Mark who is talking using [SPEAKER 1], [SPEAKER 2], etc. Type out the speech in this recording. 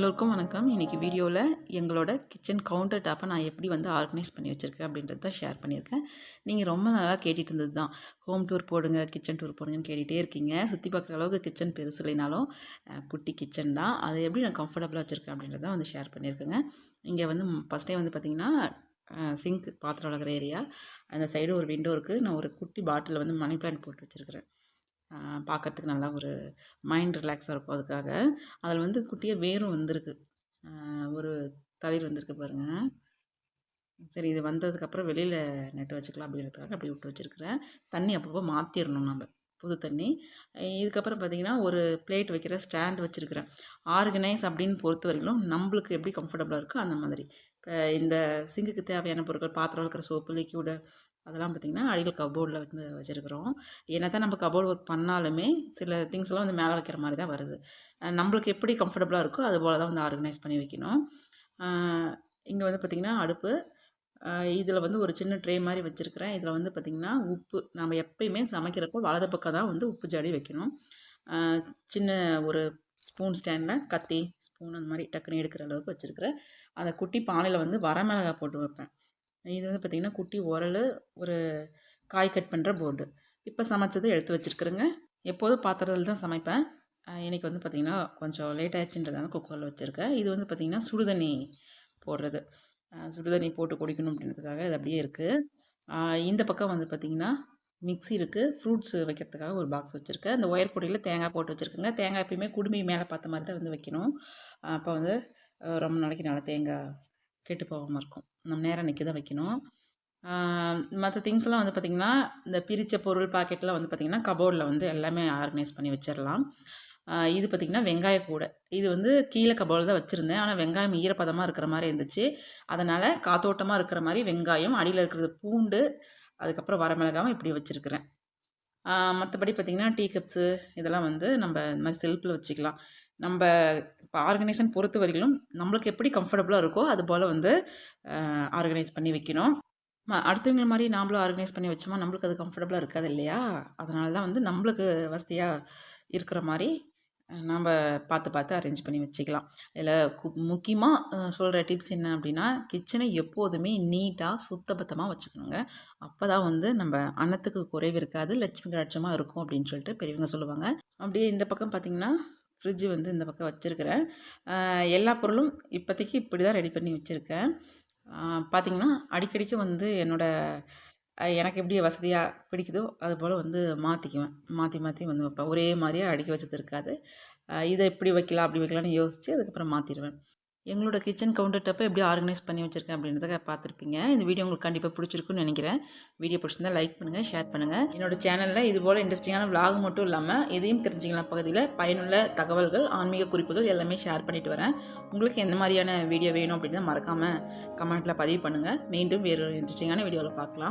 [SPEAKER 1] எல்லோருக்கும் வணக்கம். இன்றைக்கி வீடியோவில் எங்களோட கிச்சன் கவுண்டர் டாப்பை நான் எப்படி வந்து ஆர்கனைஸ் பண்ணி வச்சுருக்கேன் அப்படின்றத தான் ஷேர் பண்ணியிருக்கேன். நீங்கள் ரொம்ப நாளாக கேட்டுட்டு இருந்தது தான். ஹோம் டூர் போடுங்க கிச்சன் டூர் போடுங்கன்னு கேட்டுகிட்டே இருக்கீங்க. சுற்றி பார்க்குற அளவுக்கு கிச்சன் பெருசு இல்லைனாலும் குட்டி கிச்சன் தான். அதை எப்படி நான் கம்ஃபர்டபுளாக வச்சுருக்கேன் அப்படின்றத வந்து ஷேர் பண்ணியிருக்கேங்க. இங்கே வந்து ஃபஸ்ட்டே வந்து பார்த்திங்கன்னா சிங்க் பாத்திரம் வளர்க்குற ஏரியா அந்த சைடு ஒரு விண்டோ இருக்குது நான் ஒரு குட்டி பாட்டிலில் வந்து மணி பிளான்ட் போட்டு வச்சுருக்கிறேன். பார்க்கறதுக்கு நல்லா ஒரு மைண்ட் ரிலாக்ஸாக இருக்கும் அதுக்காக. அதில் வந்து குட்டியாக வேரும் வந்திருக்கு. ஒரு தளிர் வந்திருக்கு பாருங்க. சரி இது வந்ததுக்கப்புறம் வெளியில் நட்டு வச்சுக்கலாம் அப்படிங்கிறதுக்காக அப்படி விட்டு வச்சுருக்கிறேன். தண்ணி அப்பப்போ மாற்றிடணும் நம்ம புது தண்ணி. இதுக்கப்புறம் பார்த்தீங்கன்னா ஒரு பிளேட் வைக்கிற ஸ்டாண்ட் வச்சுருக்கிறேன். ஆர்கனைஸ் அப்படின்னு பொறுத்த வரைக்கும் நம்மளுக்கு எப்படி கம்ஃபர்டபுளாக இருக்கோ அந்த மாதிரி. இப்போ இந்த சிங்குக்கு தேவையான பொருட்கள் பாத்திரம் வளர்க்குற சோப்பு லிக்யூடு அதெல்லாம் பார்த்திங்கன்னா அடியில் கபோர்டில் வந்து வச்சுருக்குறோம். என்ன தான் நம்ம கபோர்டு ஒர்க் பண்ணாலுமே சில திங்ஸ்லாம் வந்து மேலே வைக்கிற மாதிரி தான் வருது. நம்மளுக்கு எப்படி கம்ஃபர்டபுளாக இருக்கோ அது போல் தான் வந்து ஆர்கனைஸ் பண்ணி வைக்கணும். இங்கே வந்து பார்த்திங்கன்னா அடுப்பு. இதில் வந்து ஒரு சின்ன ட்ரே மாதிரி வச்சுருக்கிறேன். இதில் வந்து பார்த்திங்கன்னா உப்பு. நம்ம எப்பயுமே சமைக்கிறப்போ வலது பக்கம் தான் வந்து உப்பு ஜாடி வைக்கணும். சின்ன ஒரு ஸ்பூன் ஸ்டாண்டில் கத்தி ஸ்பூன் அந்த மாதிரி டக்குன்னு எடுக்கிற அளவுக்கு வச்சுருக்கிறேன். அந்த குட்டி பானையில் வந்து வரமிளகா போட்டு வைப்பேன். இது வந்து பார்த்திங்கன்னா குட்டி உரல் ஒரு காய் கட் பண்ணுற போர்டு. இப்போ சமைச்சது எடுத்து வச்சுருக்குறேங்க. எப்போதும் பாத்திரத்தில் தான் சமைப்பேன். இன்றைக்கி வந்து பார்த்திங்கன்னா கொஞ்சம் லேட் ஆயிடுச்சுன்றதால குக்கரில் வச்சுருக்கேன். இது வந்து பார்த்திங்கன்னா சுடுதண்ணி போடுறது. சுடுதண்ணி போட்டு குடிக்கணும் அப்படின்றதுக்காக இது அப்படியே இருக்குது இந்த பக்கம் வந்து பார்த்திங்கன்னா மிக்ஸி இருக்குது ஃப்ரூட்ஸ் வைக்கிறதுக்காக ஒரு பாக்ஸ் வச்சுருக்கேன். அந்த ஒயர் கொடியில் தேங்காய் போட்டு வச்சுருக்கேங்க. தேங்காய் எப்பயுமே குடுமி மேலே பார்த்த மாதிரி தான் வந்து வைக்கணும். அப்போ வந்து ரொம்ப நாளைக்கு நல்லா தேங்காய் கெட்டு போகாமல் இருக்கும். நம்ம நேரம் நிற்க தான் வைக்கணும் மற்ற திங்ஸ்லாம் வந்து பார்த்திங்கன்னா இந்த பிரித்த பொருள் பாக்கெட்லாம் வந்து பார்த்திங்கன்னா கபோர்டில் வந்து எல்லாமே ஆர்கனைஸ் பண்ணி வச்சிடலாம் இது பார்த்திங்கன்னா வெங்காய கூடை. இது வந்து கீழே கபோர்டில் தான் வச்சுருந்தேன். ஆனால் வெங்காயம் ஈரப்பதமாக இருக்கிற மாதிரி இருந்துச்சு. அதனால் காத்தோட்டமாக இருக்கிற மாதிரி வெங்காயம் அடியில் இருக்கிறது பூண்டு அதுக்கப்புறம் வரமிளகாவும் இப்படி வச்சுருக்கிறேன். மற்றபடி பார்த்திங்கன்னா டீ கப்ஸு இதெல்லாம் வந்து நம்ம இந்த மாதிரி செல்ஃபில் வச்சுக்கலாம். நம்ம இப்போ ஆர்கனைசேஷன் பொறுத்த வரையிலும் நம்மளுக்கு எப்படி கம்ஃபர்டபுளாக இருக்கோ அது போல் வந்து ஆர்கனைஸ் பண்ணி வைக்கணும். அடுத்தவங்க அடுத்தவங்கள மாதிரி நாம்ளும் ஆர்கனைஸ் பண்ணி வச்சோமா நம்மளுக்கு அது கம்ஃபர்டபுளாக இருக்காது இல்லையா? அதனால தான் வந்து நம்மளுக்கு வசதியாக இருக்கிற மாதிரி நாம் பார்த்து பார்த்து அரேஞ்ச் பண்ணி வச்சுக்கலாம். இதில் முக்கியமாக சொல்கிற டிப்ஸ் என்ன அப்படின்னா கிச்சனை எப்போதுமே நீட்டாக சுத்தபத்தமாக வச்சுக்கணுங்க. அப்போ தான் வந்து நம்ம அன்னத்துக்கு குறைவு இருக்காது லட்சுமி லட்சமாக இருக்கும் அப்படின்னு சொல்லிட்டு பெரியவங்க சொல்லுவாங்க. அப்படியே இந்த பக்கம் பார்த்திங்கன்னா ஃப்ரிட்ஜு வந்து இந்த பக்கம் வச்சுருக்கிறேன். எல்லா பொருளும் இப்போதைக்கு இப்படி தான் ரெடி பண்ணி வச்சுருக்கேன். பார்த்திங்கன்னா அடிக்கடிக்கு வந்து என்னோடய எனக்கு எப்படி வசதியாக பிடிக்குதோ அது போல் வந்து மாற்றிக்குவேன் மாற்றி மாற்றி வந்து வைப்பேன். ஒரே மாதிரியே அடுக்கி வச்சது இருக்காது. இதை இப்படி வைக்கலாம் அப்படி வைக்கலாம்னு யோசித்து அதுக்கப்புறம் மாற்றிடுவேன் எங்களோட கிச்சன் கவுண்டர் டப்பை எப்படி ஆர்கனைஸ் பண்ணி வச்சுருக்கேன் அப்படின்றத பார்த்துருப்பீங்க. இந்த வீடியோ உங்களுக்கு கண்டிப்பாக பிடிச்சிருக்குன்னு நினைக்கிறேன். வீடியோ பிடிச்சிருந்தா லைக் பண்ணுங்கள் ஷேர் பண்ணுங்கள் என்னோட சேனலில் இது போல் இன்ட்ரெஸ்டிங்கான விலாக் மட்டும் இல்லாமல் இதையும் தெரிஞ்சுக்கலாம் பகுதியில் பயனுள்ள தகவல்கள் ஆன்மீக குறிப்புகள் எல்லாமே ஷேர் பண்ணிட்டு வரேன். உங்களுக்கு எந்த மாதிரியான வீடியோ வேணும் அப்படின்னா மறக்காமல் கமெண்ட்டில் பதிவு பண்ணுங்கள் மீண்டும் வேறு ஒரு இன்ட்ரெஸ்டிங்கான வீடியோவில் பார்க்கலாம்.